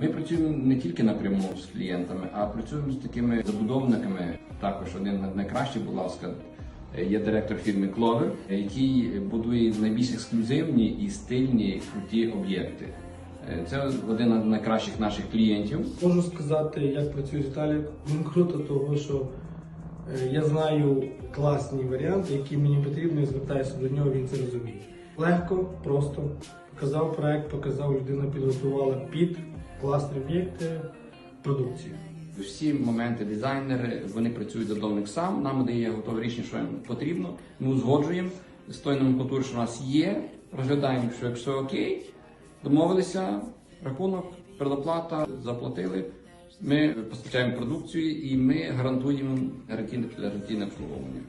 Ми працюємо не тільки напряму з клієнтами, а працюємо з такими забудовниками. Також один з найкращих, будь ласка, є директор фірми Clover, який будує найбільш ексклюзивні і стильні круті об'єкти. Е, Це один з найкращих наших клієнтів. Можу сказати, як працює Віталік. Він круто, тому що е, я знаю класні варіанти, які мені потрібні, звертаюся до нього, він це розуміє. Легко, просто показав проект, показав, людина підготувала під класні об'єкти, продукцію. Всі моменти дизайнери вони працюють задовник сам. Нам дає готове рішення, що їм потрібно. Ми узгоджуємо з той номенклатури, що у нас є. Розглядаємо, що якщо окей, домовилися, рахунок, предоплата, заплатили. Ми постачаємо продукцію і ми гарантуємо гарантійне гарантійне обслуговування.